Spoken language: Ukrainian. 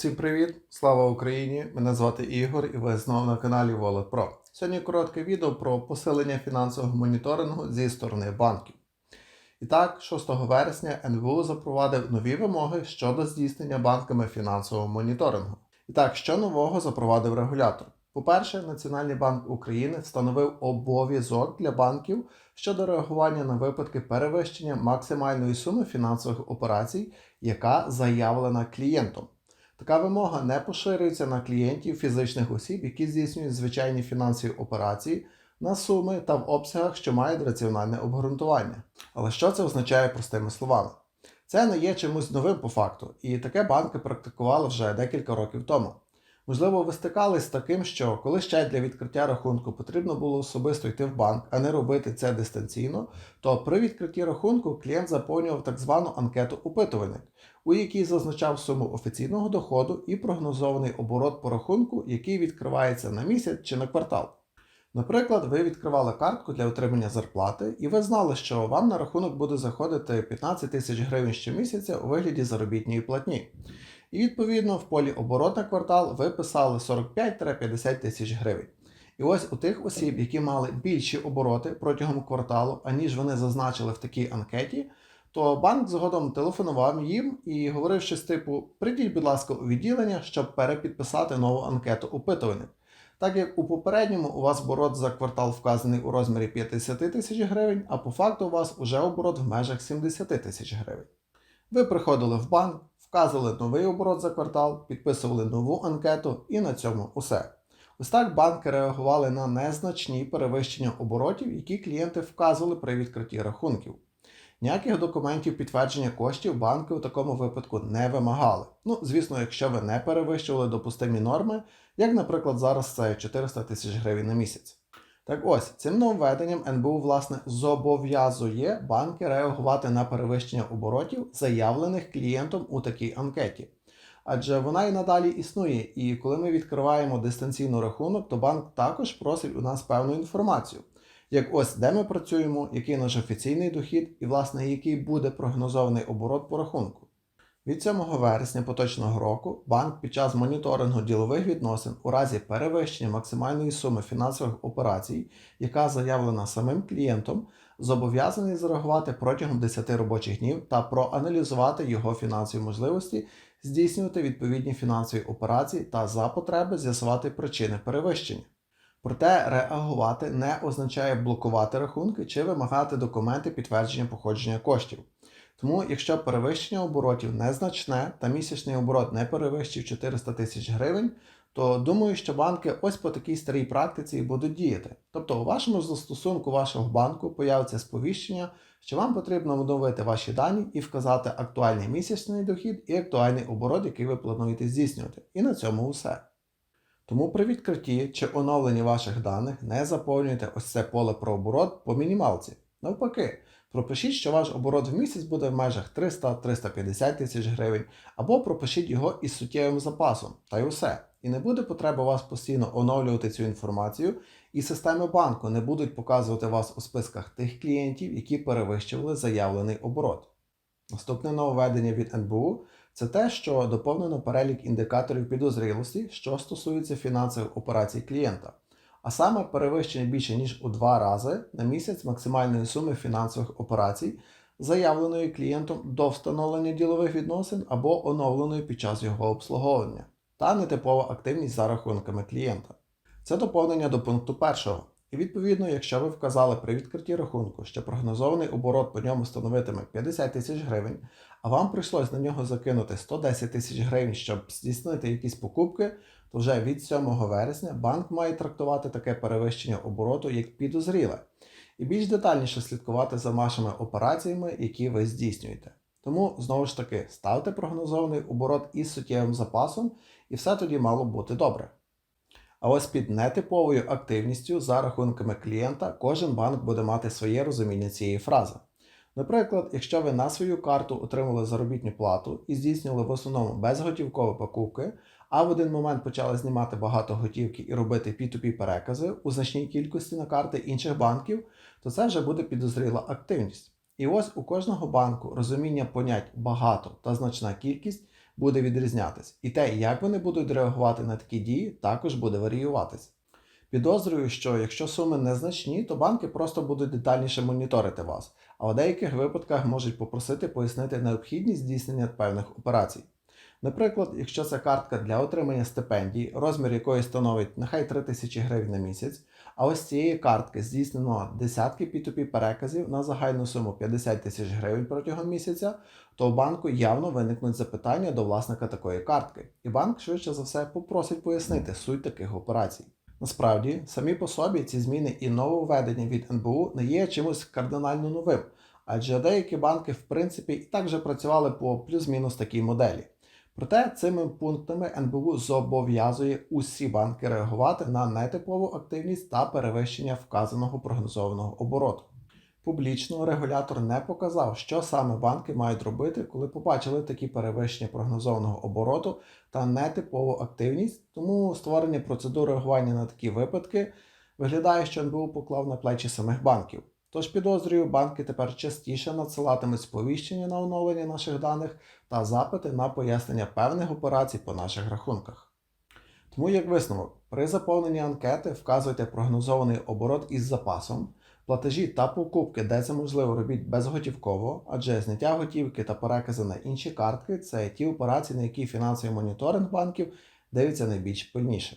Всім привіт! Слава Україні! Мене звати Ігор і ви знову на каналі Wallet Pro. Сьогодні коротке відео про посилення фінансового моніторингу зі сторони банків. І так, 6 вересня НБУ запровадив нові вимоги щодо здійснення банками фінансового моніторингу. І так, що нового запровадив регулятор? По-перше, Національний банк України встановив обов'язок для банків щодо реагування на випадки перевищення максимальної суми фінансових операцій, яка заявлена клієнтом. Така вимога не поширюється на клієнтів фізичних осіб, які здійснюють звичайні фінансові операції на суми та в обсягах, що мають раціональне обґрунтування. Але що це означає простими словами? Це не є чимось новим по факту, і таке банки практикували вже декілька років тому. Можливо, ви стикались з таким, що коли ще для відкриття рахунку потрібно було особисто йти в банк, а не робити це дистанційно, то при відкритті рахунку клієнт заповнював так звану анкету опитувальник, у якій зазначав суму офіційного доходу і прогнозований оборот по рахунку, який відкривається на місяць чи на квартал. Наприклад, ви відкривали картку для отримання зарплати, і ви знали, що вам на рахунок буде заходити 15 тисяч гривень щомісяця у вигляді заробітної платні. І відповідно в полі оборот на квартал ви писали 45-50 тисяч гривень. І ось у тих осіб, які мали більші обороти протягом кварталу, аніж вони зазначили в такій анкеті, то банк згодом телефонував їм і говорив щось типу: прийдіть, будь ласка, у відділення, щоб перепідписати нову анкету опитувальник. Так як у попередньому у вас оборот за квартал вказаний у розмірі 50 тисяч гривень, а по факту у вас уже оборот в межах 70 тисяч гривень. Ви приходили в банк, вказували новий оборот за квартал, підписували нову анкету і на цьому усе. Ось так банки реагували на незначні перевищення оборотів, які клієнти вказували при відкритті рахунків. Ніяких документів підтвердження коштів банки у такому випадку не вимагали. Ну, звісно, якщо ви не перевищували допустимі норми, як, наприклад, зараз це 400 тисяч гривень на місяць. Так ось, цим нововведенням НБУ власне зобов'язує банки реагувати на перевищення оборотів, заявлених клієнтом у такій анкеті. Адже вона і надалі існує, і коли ми відкриваємо дистанційно рахунок, то банк також просить у нас певну інформацію. Як ось де ми працюємо, який наш офіційний дохід і, власне, який буде прогнозований оборот по рахунку. Від 7 вересня поточного року банк під час моніторингу ділових відносин у разі перевищення максимальної суми фінансових операцій, яка заявлена самим клієнтом, зобов'язаний зареагувати протягом 10 робочих днів та проаналізувати його фінансові можливості, здійснювати відповідні фінансові операції та за потреби з'ясувати причини перевищення. Проте реагувати не означає блокувати рахунки чи вимагати документи підтвердження походження коштів. Тому, якщо перевищення оборотів незначне та місячний оборот не перевищив 400 тисяч гривень, то думаю, що банки ось по такій старій практиці і будуть діяти. Тобто у вашому застосунку вашого банку появиться сповіщення, що вам потрібно оновити ваші дані і вказати актуальний місячний дохід і актуальний оборот, який ви плануєте здійснювати. І на цьому все. Тому при відкритті чи оновленні ваших даних не заповнюйте ось це поле про оборот по мінімалці. Навпаки, пропишіть, що ваш оборот в місяць буде в межах 300-350 тисяч гривень, або пропишіть його із суттєвим запасом, та й усе. І не буде потреби вас постійно оновлювати цю інформацію, і системи банку не будуть показувати вас у списках тих клієнтів, які перевищували заявлений оборот. Наступне нововведення від НБУ це те, що доповнено перелік індикаторів підозрілості, що стосуються фінансових операцій клієнта, а саме перевищення більше ніж у два рази на місяць максимальної суми фінансових операцій, заявленої клієнтом до встановлення ділових відносин або оновленої під час його обслуговування, та нетипова активність за рахунками клієнта. Це доповнення до пункту першого. І відповідно, якщо ви вказали при відкритті рахунку, що прогнозований оборот по ньому становитиме 50 тисяч гривень, а вам прийшлось на нього закинути 110 тисяч гривень, щоб здійснити якісь покупки, то вже від 7 вересня банк має трактувати таке перевищення обороту як підозріле, і більш детальніше слідкувати за вашими операціями, які ви здійснюєте. Тому знову ж таки ставте прогнозований оборот із суттєвим запасом, і все тоді мало бути добре. А ось під нетиповою активністю за рахунками клієнта кожен банк буде мати своє розуміння цієї фрази. Наприклад, якщо ви на свою карту отримали заробітну плату і здійснювали в основному безготівкові покупки, а в один момент почали знімати багато готівки і робити P2P перекази у значній кількості на карти інших банків, то це вже буде підозріла активність. І ось у кожного банку розуміння понять багато та значна кількість буде відрізнятись. І те, як вони будуть реагувати на такі дії, також буде варіюватись. Підозрюю, що якщо суми незначні, то банки просто будуть детальніше моніторити вас, а у деяких випадках можуть попросити пояснити необхідність здійснення певних операцій. Наприклад, якщо це картка для отримання стипендій, розмір якої становить нехай 3 тисячі гривень на місяць, а ось з цієї картки здійснено десятки P2P переказів на загальну суму 50 тисяч гривень протягом місяця, то у банку явно виникнуть запитання до власника такої картки, і банк швидше за все попросить пояснити суть таких операцій. Насправді, самі по собі ці зміни і нововведення від НБУ не є чимось кардинально новим, адже деякі банки, в принципі, і так вже працювали по плюс-мінус такій моделі. Проте цими пунктами НБУ зобов'язує усі банки реагувати на нетипову активність та перевищення вказаного прогнозованого обороту. Публічно регулятор не показав, що саме банки мають робити, коли побачили такі перевищення прогнозованого обороту та нетипову активність, тому створення процедур реагування на такі випадки виглядає, що НБУ поклав на плечі самих банків. Тож підозрюю, банки тепер частіше надсилатимуть сповіщення на оновлення наших даних та запити на пояснення певних операцій по наших рахунках. Тому, як висновок, при заповненні анкети вказуйте прогнозований оборот із запасом, платежі та покупки, де це можливо, робіть безготівково, адже зняття готівки та перекази на інші картки це ті операції, на які фінансовий моніторинг банків дивиться найбільш пильніше.